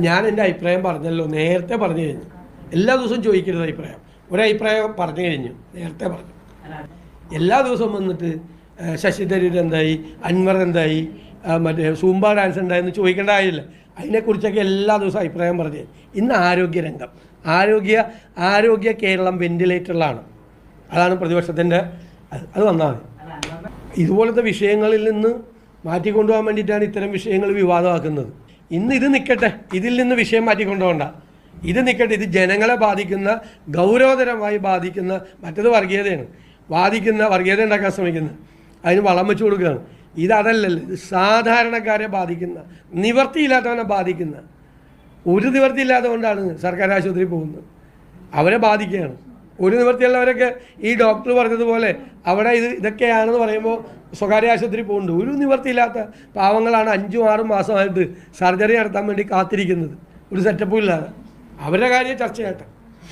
ഞാൻ എന്റെ അഭിപ്രായം പറഞ്ഞല്ലോ നേരത്തെ പറഞ്ഞു കഴിഞ്ഞു. എല്ലാ ദിവസവും ചോദിക്കരുത് അഭിപ്രായം. ഒരഭിപ്രായം പറഞ്ഞു കഴിഞ്ഞു നേരത്തെ പറഞ്ഞു. എല്ലാ ദിവസവും വന്നിട്ട് ശശി തരൂർ എന്തായി അൻവർ എന്തായി മറ്റേ സൂംബ ഡാൻസ് ഉണ്ടായെന്ന് ചോദിക്കേണ്ട കാര്യമില്ല. അതിനെക്കുറിച്ചൊക്കെ എല്ലാ ദിവസവും അഭിപ്രായം പറഞ്ഞു ഇന്ന് ആരോഗ്യരംഗം. ആരോഗ്യ ആരോഗ്യ കേരളം വെന്റിലേറ്ററിലാണ്. അതാണ് പ്രതിപക്ഷത്തിന്റെ അത് വന്നാൽ മതി. ഇതുപോലത്തെ വിഷയങ്ങളിൽ നിന്ന് മാറ്റിക്കൊണ്ടുപോകാൻ വേണ്ടിയിട്ടാണ് ഇത്തരം വിഷയങ്ങൾ വിവാദമാക്കുന്നത്. ഇന്ന് ഇത് നിൽക്കട്ടെ ഇതിൽ നിന്ന് വിഷയം മാറ്റിക്കൊണ്ടുപോകണ്ട. ഇത് നിൽക്കട്ടെ ഇത് ജനങ്ങളെ ബാധിക്കുന്ന ഗൗരവതരമായി ബാധിക്കുന്ന മറ്റത് വർഗീയതയാണ്. ബാധിക്കുന്ന വർഗീയത ഉണ്ടാക്കാൻ ശ്രമിക്കുന്നത്. അതിന് വളം വെച്ച് കൊടുക്കുകയാണ്. ഇതല്ലല്ലോ ഇത് സാധാരണക്കാരെ ബാധിക്കുന്ന നിവർത്തിയില്ലാത്തവനെ ബാധിക്കുന്ന ഒരു നിവർത്തിയില്ലാത്തതുകൊണ്ടാണ് സർക്കാർ ആശുപത്രി പോകുന്നത്. അവരെ ബാധിക്കുകയാണ്. ഒരു നിവൃത്തിയുള്ളവരൊക്കെ ഈ ഡോക്ടർ പറഞ്ഞതുപോലെ അവിടെ ഇത് ഇതൊക്കെയാണെന്ന് പറയുമ്പോൾ സ്വകാര്യ ആശുപത്രി പോകുന്നുണ്ട് ഒരു നിവൃത്തിയില്ലാത്ത പാവങ്ങളാണ് അഞ്ചും ആറും മാസമായിട്ട് സർജറി നടത്താൻ വേണ്ടി കാത്തിരിക്കുന്നത്. ഒരു സെറ്റപ്പും ഇല്ലാതെ. അവരുടെ കാര്യം ചർച്ചയായിട്ട് ചെയ്യട്ടെ